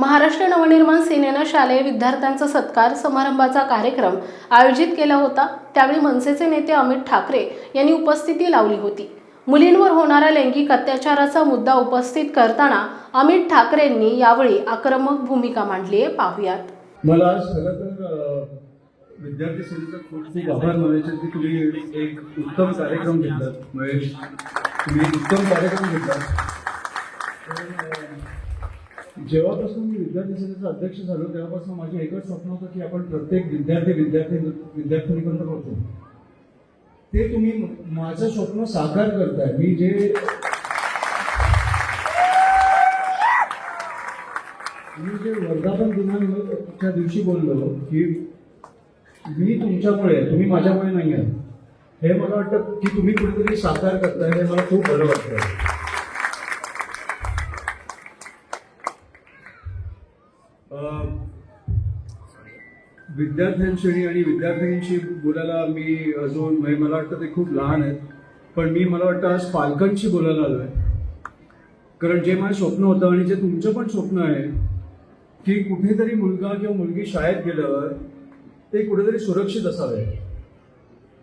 महाराष्ट्र नवनिर्माण सेनेनं शालेय विद्यार्थ्यांचा सत्कार समारंभाचा कार्यक्रम आयोजित केला होता. त्यावेळी मनसेचे नेते अमित ठाकरे यांनी उपस्थिती लावली होती. मुलींवर होणाऱ्या लैंगिक अत्याचाराचा मुद्दा उपस्थित करताना अमित ठाकरेंनी यावेळी आक्रमक भूमिका मांडली आहे. पाहुयात. मला खरं तर विद्यार्थी सेनेचा खूप खूप आभार मानायचे की तुम्ही एक उत्तम कार्यक्रम घेतला महेश म्हणजे तुम्ही उत्तम कार्यक्रम घेतला जेव्हापासून मी विद्यार्थी सेनेचा अध्यक्ष झालो तेव्हापासून माझं एकच स्वप्न होतं की आपण प्रत्येक विद्यार्थी विद्यार्थी विद्यार्थ्यांपर्यंत करतो ते तुम्ही माझं स्वप्न साकार करताय. मी जे मी जे वर्धापन दिनाच्या दिवशी बोललो की मी तुमच्यामुळे तुम्ही माझ्यामुळे नाही आहे हे मला वाटतं की तुम्ही कुठेतरी साकार करताय हे मला खूप बरं वाटतं विद्यार्थ्यांशी आणि विद्यार्थिनींशी बोलायला मी अजून म्हणजे मला वाटतं ते खूप लहान आहेत पण मी मला वाटतं आज पालकांशी बोलायला आलोय. कारण जे माझं स्वप्न होतं आणि जे तुमचं पण स्वप्न आहे की कुठेतरी मुलगा किंवा मुलगी शाळेत गेल्यावर ते कुठेतरी सुरक्षित असावे.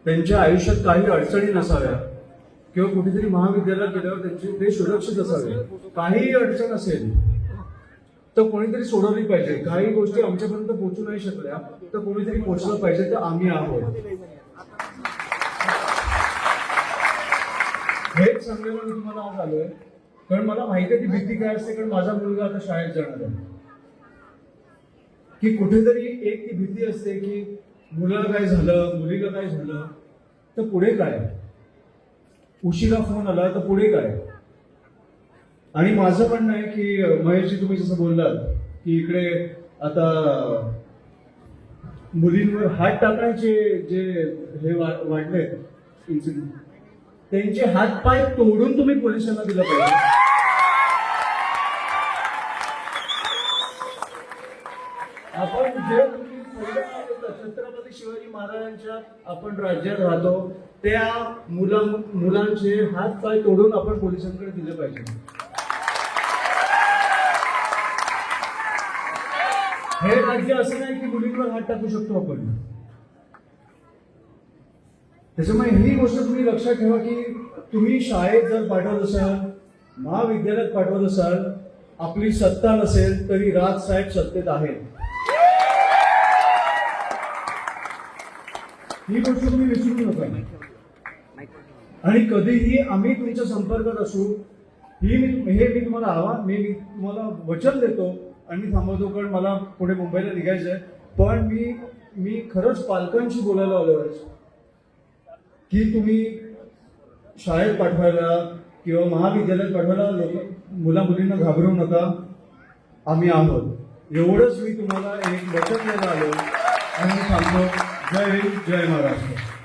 त्यांच्या आयुष्यात काही अडचणी नसाव्या. किंवा कुठेतरी महाविद्यालयात गेल्यावर त्यांचे ते सुरक्षित असावे. काहीही अडचण असेल तर कोणीतरी सोडवली पाहिजे. काही गोष्टी आमच्यापर्यंत पोहोचू नाही शकल्या. तर कोणीतरी पोहोचलं पाहिजे तर आम्ही आहोत. हेच सांगायला मी तुम्हाला आज आलोय. कारण मला माहिती आहे ती भीती काय असते कारण माझा मुलगा आता शाळेत जाणार आहे. की कुठेतरी एक ती भीती असते की मुलाला काय झालं मुलीला काय झालं तर पुढे काय? उशिरा फोन आला तर पुढे काय? आणि माझं म्हणणं आहे की महेशजी तुम्ही जसं बोललात की इकडे आता मुलींवर हात टाकण्याचे जे हे वाढले इन्सिडेंट त्यांचे हात पाय तोडून तुम्ही पोलिसांना दिलं पाहिजे. आपण जे छत्रपती शिवाजी महाराजांच्या आपण राज्यात राहतो त्या मुला मुलांचे हात पाय तोडून आपण पोलिसांकडे दिले पाहिजे. हे राज्य असं नाही की मुलींवर हात टाकू शकतो आपण. त्याच्यामुळे ही गोष्ट तुम्ही लक्षात ठेवा की तुम्ही शाळेत जर पाठवत असाल महाविद्यालयात पाठवत असाल आपली सत्ता नसेल तरी राज साहेब सत्तेत आहेत. ही गोष्ट तुम्ही विसरू नका. आणि कधीही आम्ही तुमच्या संपर्कात असू ही मी हे मी तुम्हाला आवाज मी मी तुम्हाला वचन देतो. आणि मी थांबवतो कारण मला पुढे मुंबईला निघायचं आहे. पण मी मी खरंच पालकांशी बोलायला आलो आहे की तुम्ही शाळेत पाठवायला किंवा महाविद्यालयात पाठवायला लोक मुला मुलींना घाबरू नका. आम्ही आहोत. एवढंच मी तुम्हाला एक वचन द्यायला आलो आणि मी सांगतो जय हिंद जय महाराष्ट्र.